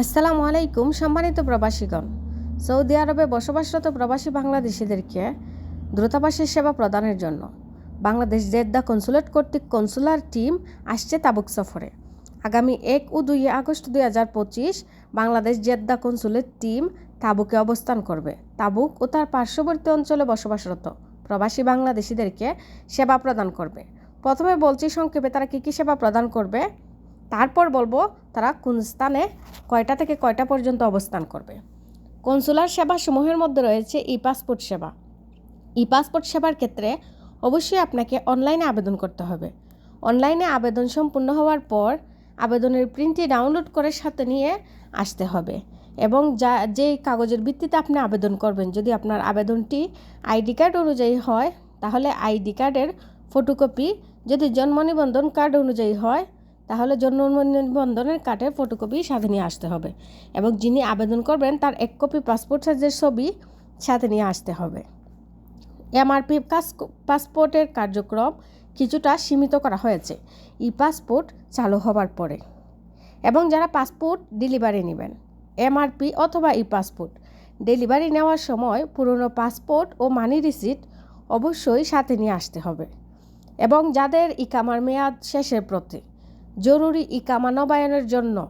আসসালামু আলাইকুম, সম্মানিত প্রবাসীগণ। সৌদি আরবে বসবাসরত প্রবাসী বাংলাদেশিদেরকে দ্রুতাবাসের সেবা প্রদানের জন্য বাংলাদেশ জেদ্দা কনসুলেট কর্তৃক কনসুলার টিম আসছে তাবুক সফরে। আগামী এক ও দুই আগস্ট দুই হাজার পঁচিশ বাংলাদেশ জেদ্দা কনসুলেট টিম তাবুকে অবস্থান করবে। তাবুক ও তার পার্শ্ববর্তী অঞ্চলে বসবাসরত প্রবাসী বাংলাদেশিদেরকে সেবা প্রদান করবে। প্রথমে বলছি সংক্ষেপে তারা কী কী সেবা প্রদান করবে? তারপর বলব তারা কোন স্থানে কয়টা থেকে কয়টা পর্যন্ত অবস্থান করবে। কনসুলার সেবা সমূহের মধ্যে রয়েছে ই পাসপোর্ট সেবা। ই পাসপোর্ট সেবার ক্ষেত্রে অবশ্যই আপনাকে অনলাইনে আবেদন করতে হবে। অনলাইনে আবেদন সম্পূর্ণ হওয়ার পর আবেদনের প্রিন্টটি ডাউনলোড করে সাথে নিয়ে আসতে হবে এবং যা, যেই কাগজের ভিত্তিতে আপনি আবেদন করবেন, যদি আপনার আবেদনটি আইডি কার্ড অনুযায়ী হয়, তাহলে আইডি কার্ডের ফটোকপি যদি জন্ম নিবন্ধন কার্ড অনুযায়ী হয় তাহলে জন্ম নিবন্ধনের কার্ডের ফটোকপি সাথে নিয়ে আসতে হবে। এবং যিনি আবেদন করবেন, তার এক কপি পাসপোর্ট সাইজের ছবি সাথে নিয়ে আসতে হবে। এমআরপি পাসপোর্টের কার্যক্রম কিছুটা সীমিত করা হয়েছে। ই পাসপোর্ট চালু হবার পরে। এবং যারা পাসপোর্ট ডেলিভারি নেবেন, এমআরপি অথবা ই পাসপোর্ট ডেলিভারি নেওয়ার সময় পুরনো পাসপোর্ট ও মানি রিসিট অবশ্যই সাথে নিয়ে আসতে হবে। এবং যাদের ইকামার মেয়াদ শেষের প্রতি জরুরি ইকামা নবায়নের জন্য।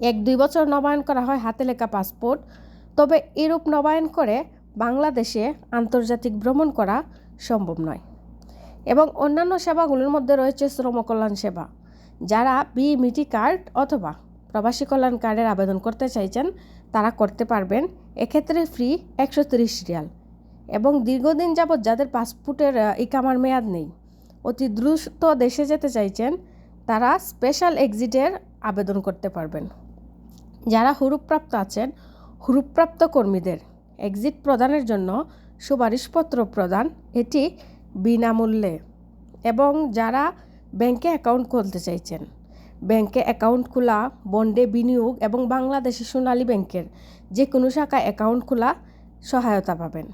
এক দুই বছর নবায়ন করা হয় হাতে লেখা পাসপোর্ট। তবে এরূপ নবায়ন করে বাংলাদেশে আন্তর্জাতিক ভ্রমণ করা সম্ভব নয়। এবং অন্যান্য সেবাগুলোর মধ্যে রয়েছে শ্রম কল্যাণ সেবা। যারা বিমিটি কার্ড অথবা প্রবাসী কল্যাণ কার্ডের আবেদন করতে চাইছেন, তারা করতে পারবেন। এক্ষেত্রে ফ্রি একশো তিরিশ রিয়াল। এবং দীর্ঘদিন যাবৎ যাদের পাসপোর্টের ইকামার মেয়াদ নেই, অতি দ্রুত দেশে যেতে চাইছেন তারা স্পেশাল এক্সিটের আবেদন করতে পারবেন। যারা হুরুপ্রাপ্ত আছেন, হুরুপ্রাপ্ত কর্মীদের এক্সিট প্রদানের জন্য সুপারিশপত্র প্রদান এটি বিনামূল্যে। এবং যারা ব্যাংকে অ্যাকাউন্ট খুলতে চাইছেন, ব্যাংকে অ্যাকাউন্ট খোলা, বন্ডে বিনিয়োগ এবং বাংলাদেশি সোনালী ব্যাংকের যে কোনো শাখায় অ্যাকাউন্ট খোলা সহায়তা পাবেন।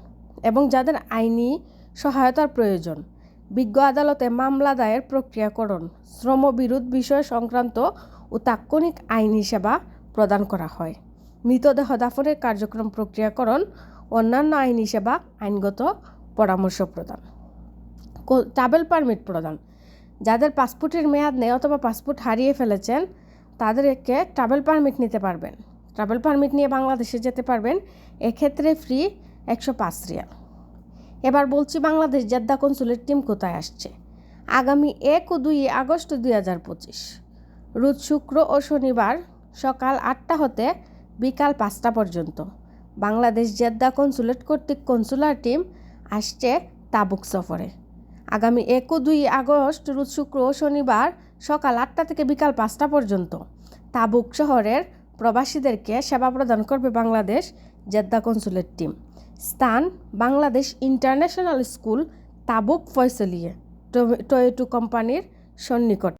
এবং যাদের আইনি সহায়তার প্রয়োজন বিজ্ঞ আদালতে মামলা দায়ের প্রক্রিয়াকরণ শ্রম বিরোধ বিষয় সংক্রান্ত ও তাৎক্ষণিক আইনি সেবা প্রদান করা হয়। মৃতদেহ দাফনের কার্যক্রম প্রক্রিয়াকরণ, অন্যান্য আইনি সেবা আইনগত পরামর্শ প্রদান। ট্রাভেল পারমিট প্রদান। যাদের পাসপোর্টের মেয়াদ নেই অথবা পাসপোর্ট হারিয়ে ফেলেছেন, তাদেরকে ট্রাভেল পারমিট নিতে পারবেন। ট্রাভেল পারমিট নিয়ে বাংলাদেশে যেতে পারবেন, এক্ষেত্রে ফ্রি একশো পাঁচ রিয়াল। এবার বলছি বাংলাদেশ জেদ্দা কনসুলের টিম কোথায় আসছে? আগামী এক ও দুই আগস্ট দুই হাজার পঁচিশ। রোজ শুক্র ও শনিবার সকাল আটটা হতে বিকাল পাঁচটা পর্যন্ত বাংলাদেশ জেদ্দা কনসুলেট কর্তৃক কনসুলার টিম আসছে তাবুক সফরে। আগামী এক ও দুই আগস্ট রোজ শুক্র ও শনিবার সকাল আটটা থেকে বিকাল পাঁচটা পর্যন্ত তাবুক শহরের প্রবাসীদেরকে সেবা প্রদান করবে বাংলাদেশ জেদ্দা কনসুলেট টিম। স্থান বাংলাদেশ ইন্টারন্যাশনাল স্কুল তাবুক ফয়সলিয়ে টয়েটু কোম্পানির সন্নিকট।